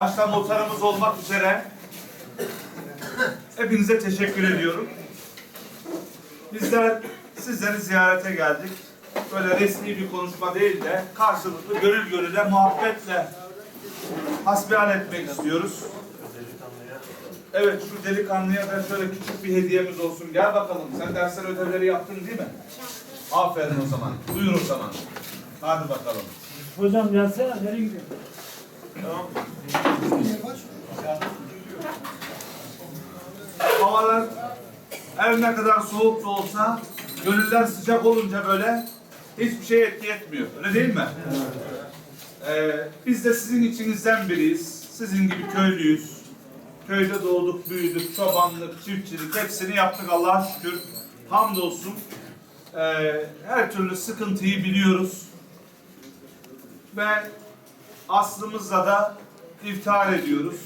Başta muhtarımız olmak üzere hepinize teşekkür ediyorum. Bizler sizleri ziyarete geldik. Böyle resmi bir konuşma değil de karşılıklı gönül gönüle muhabbetle hasbihal etmek istiyoruz. Evet şu delikanlıya da şöyle küçük bir hediyemiz olsun. Gel bakalım. Sen dersler ödevleri yaptın değil mi? Aferin o zaman. Buyur o zaman. Hadi bakalım. Hocam gelsene nereye gidiyorsun? Tamam. Havalar her ne kadar soğuk da olsa gönüller sıcak olunca böyle hiçbir şey etki etmiyor. Öyle değil mi? Ee, biz de sizin içinizden biriyiz. Sizin gibi köylüyüz. Köyde doğduk, büyüdük, çobanlık, çiftçilik hepsini yaptık Allah'a şükür. Hamdolsun. Ee, her türlü sıkıntıyı biliyoruz. Ve aslımızla da iftihar ediyoruz.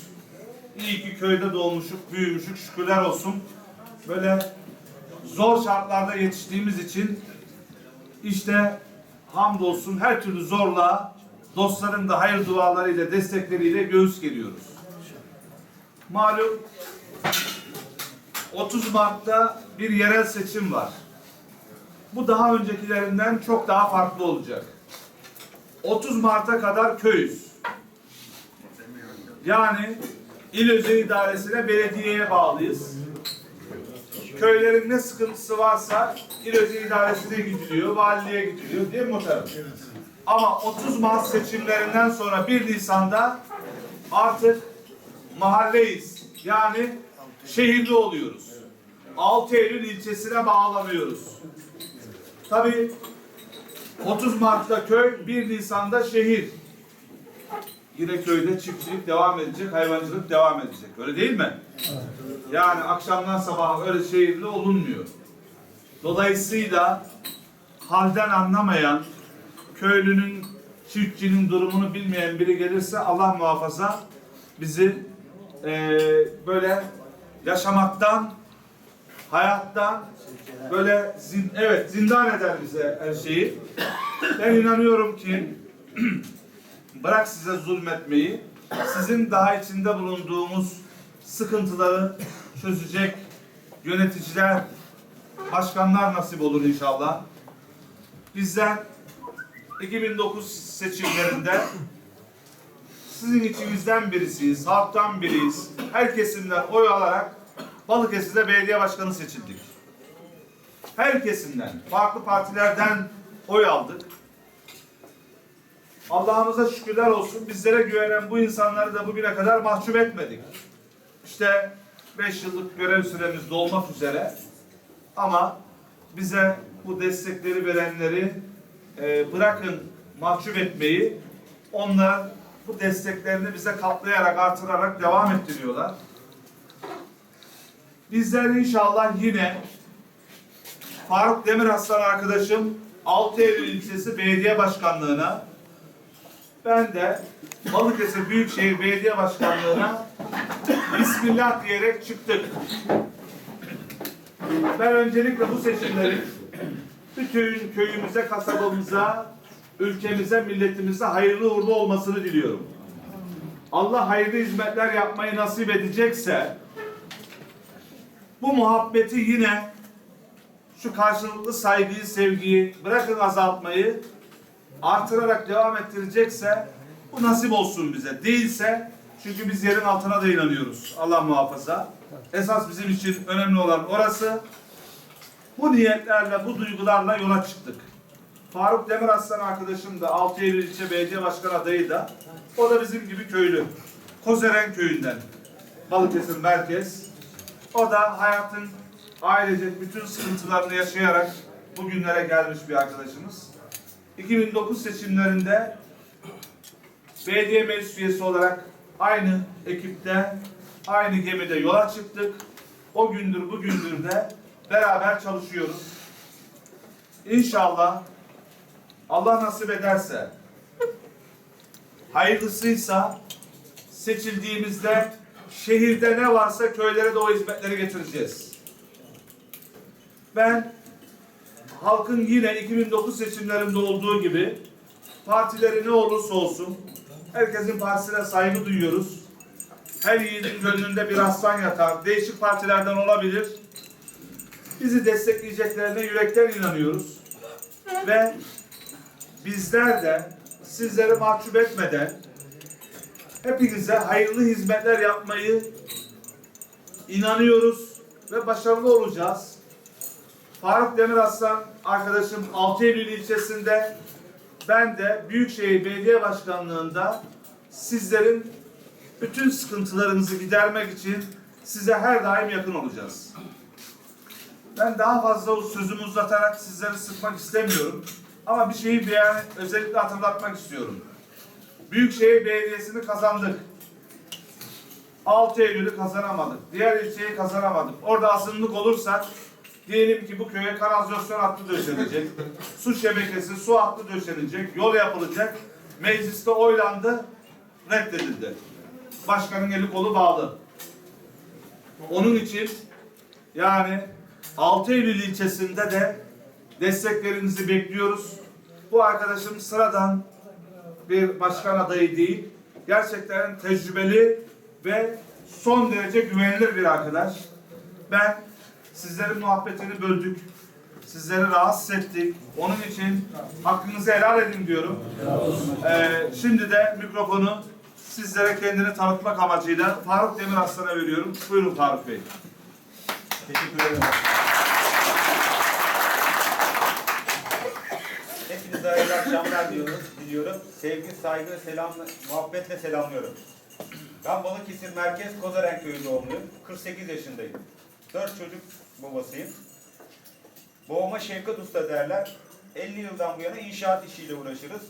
İyi ki köyde doğmuşuk, büyümüşük, şükürler olsun. Böyle zor şartlarda yetiştiğimiz için işte hamdolsun her türlü zorluğa dostların da hayır dualarıyla, destekleriyle göğüs geliyoruz. Malum 30 Mart'ta bir yerel seçim var. Bu daha öncekilerinden çok daha farklı olacak. 30 Mart'a kadar köyüz. Yani il özel idaresine, belediyeye bağlıyız. Köylerin ne sıkıntısı varsa il özel idaresine gidiliyor, valiliğe gidiliyor mi muhtarım? Ama 30 Mart seçimlerinden sonra 1 Nisan'da artık mahalleyiz. Yani şehirli oluyoruz. 6 Eylül ilçesine bağlanıyoruz. Tabii 30 Mart'ta köy, 1 Nisan'da şehir. Yine köyde çiftçilik devam edecek, hayvancılık devam edecek. Öyle değil mi? Yani akşamdan sabaha öyle şehirli olunmuyor. Dolayısıyla halden anlamayan, köylünün, çiftçinin durumunu bilmeyen biri gelirse Allah muhafaza bizi eee, böyle yaşamaktan, hayattan böyle zin, evet zindan eder bize her şeyi. Ben inanıyorum ki bırak size zulmetmeyi, sizin daha içinde bulunduğumuz sıkıntıları çözecek yöneticiler, başkanlar nasip olur inşallah. Bizler 2009 seçimlerinde sizin içinizden birisiyiz, halktan biriyiz. Her kesimden oy alarak Balıkesir'de belediye başkanı seçildik. Her kesimden, farklı partilerden oy aldık. Allah'ımıza şükürler olsun. Bizlere güvenen bu insanları da bugüne kadar mahcup etmedik. İşte 5 yıllık görev süremiz dolmak üzere. Ama bize bu destekleri verenleri e, bırakın mahcup etmeyi. Onlar bu desteklerini bize katlayarak, artırarak devam ettiriyorlar. Bizler inşallah yine Faruk Demiraslan arkadaşım 6 Eylül ilçesi belediye başkanlığına ben de Balıkesir Büyükşehir Belediye Başkanlığı'na Bismillah diyerek çıktık. Ben öncelikle bu seçimlerin bütün köyümüze, kasabamıza, ülkemize, milletimize hayırlı uğurlu olmasını diliyorum. Allah hayırlı hizmetler yapmayı nasip edecekse bu muhabbeti yine şu karşılıklı saygıyı, sevgiyi bırakın azaltmayı artırarak devam ettirecekse bu nasip olsun bize. Değilse çünkü biz yerin altına da inanıyoruz. Allah muhafaza. Esas bizim için önemli olan orası. Bu niyetlerle, bu duygularla yola çıktık. Faruk Demiraslan arkadaşım da 6 Eylül ilçe belediye başkan adayı da o da bizim gibi köylü. Kozeren köyünden. Balıkesir merkez. O da hayatın ailecek bütün sıkıntılarını yaşayarak bugünlere gelmiş bir arkadaşımız. 2009 seçimlerinde belediye meclis üyesi olarak aynı ekipte, aynı gemide yola çıktık. O gündür bugündür de beraber çalışıyoruz. İnşallah Allah nasip ederse hayırlısıysa seçildiğimizde şehirde ne varsa köylere de o hizmetleri getireceğiz. Ben halkın yine 2009 seçimlerinde olduğu gibi partileri ne olursa olsun herkesin partisine saygı duyuyoruz. Her yiğidin gönlünde bir aslan yatar. Değişik partilerden olabilir. Bizi destekleyeceklerine yürekten inanıyoruz. Ve bizler de sizleri mahcup etmeden hepinize hayırlı hizmetler yapmayı inanıyoruz ve başarılı olacağız. Faruk Demiraslan arkadaşım 6 Eylül ilçesinde ben de Büyükşehir Belediye Başkanlığı'nda sizlerin bütün sıkıntılarınızı gidermek için size her daim yakın olacağız. Ben daha fazla sözümü uzatarak sizleri sıkmak istemiyorum. Ama bir şeyi beyan, özellikle hatırlatmak istiyorum. Büyükşehir Belediyesi'ni kazandık. 6 Eylül'ü kazanamadık. Diğer ilçeyi kazanamadık. Orada asıllık olursak diyelim ki bu köye kanalizasyon hattı döşenecek. su şebekesi, su hattı döşenecek. Yol yapılacak. Mecliste oylandı. Reddedildi. Başkanın eli kolu bağlı. Onun için yani 6 Eylül ilçesinde de desteklerinizi bekliyoruz. Bu arkadaşım sıradan bir başkan adayı değil. Gerçekten tecrübeli ve son derece güvenilir bir arkadaş. Ben sizlerin muhabbetini böldük. Sizleri rahatsız ettik. Onun için hakkınızı helal edin diyorum. Ee, şimdi de mikrofonu sizlere kendini tanıtmak amacıyla Faruk Demiraslan'a veriyorum. Buyurun Faruk Bey. Teşekkür ederim. Hepinize hayırlı akşamlar diyoruz, diliyorum. Sevgi, saygı, selam, muhabbetle selamlıyorum. Ben Balıkesir Merkez Kozaren Köyü doğumluyum. 48 yaşındayım. 4 çocuk babasıyım. Babama Şevkat Usta derler. 50 yıldan bu yana inşaat işiyle uğraşırız.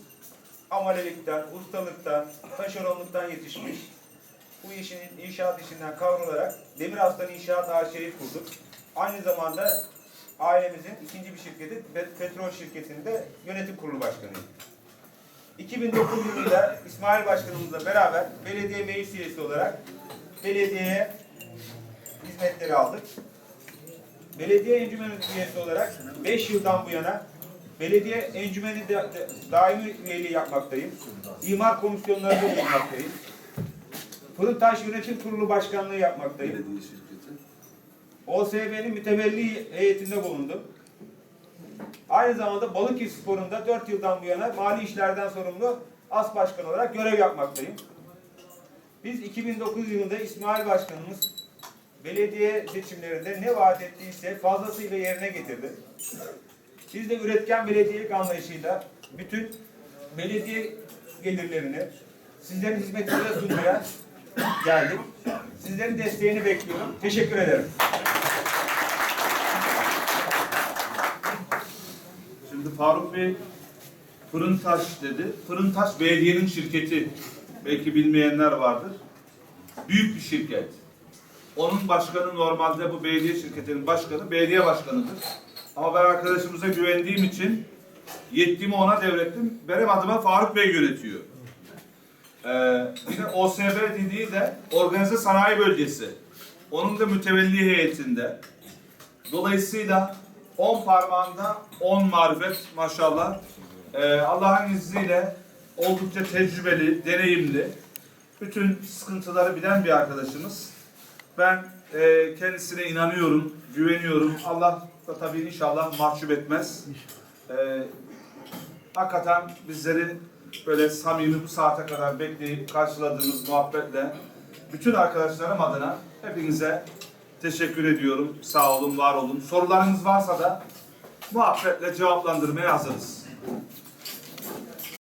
Amelelikten, ustalıktan, taşeronluktan yetişmiş. Bu işin inşaat işinden kavrularak Demir Aslan İnşaat AŞ'yi kurduk. Aynı zamanda ailemizin ikinci bir şirketi Pet- petrol şirketinde yönetim kurulu başkanıyım. 2009 yılında İsmail Başkanımızla beraber belediye meclis üyesi olarak belediyeye hizmetleri aldık. Belediye encümeni üyesi olarak 5 yıldan bu yana belediye encümeni de, de- daimi üyeliği yapmaktayım. İmar komisyonlarında bulunmaktayım. Fırıntaş Yönetim Kurulu Başkanlığı yapmaktayım. OSB'nin mütevelli heyetinde bulundum. Aynı zamanda Balıkesir Sporu'nda 4 yıldan bu yana mali işlerden sorumlu as başkan olarak görev yapmaktayım. Biz 2009 yılında İsmail Başkanımız belediye seçimlerinde ne vaat ettiyse fazlasıyla yerine getirdi. Biz de üretken belediyelik anlayışıyla bütün belediye gelirlerini sizlerin hizmetinize sunmaya geldik. Sizlerin desteğini bekliyorum. Teşekkür ederim. Şimdi Faruk Bey Fırıntaş dedi. Fırıntaş belediyenin şirketi. Belki bilmeyenler vardır. Büyük bir şirket. Onun başkanı normalde bu belediye şirketinin başkanı belediye başkanıdır. Ama ben arkadaşımıza güvendiğim için yetkimi ona devrettim. Benim adıma Faruk Bey yönetiyor. Ee, OSB dediği de Organize Sanayi Bölgesi. Onun da mütevelli heyetinde. Dolayısıyla 10 parmağında 10 marifet maşallah. Ee, Allah'ın izniyle oldukça tecrübeli, deneyimli, bütün sıkıntıları bilen bir arkadaşımız. Ben e, kendisine inanıyorum, güveniyorum. Allah da tabii inşallah mahcup etmez. Ee, hakikaten bizleri böyle samimi bu saate kadar bekleyip karşıladığınız muhabbetle bütün arkadaşlarım adına hepinize teşekkür ediyorum. Sağ olun, var olun. Sorularınız varsa da muhabbetle cevaplandırmaya hazırız.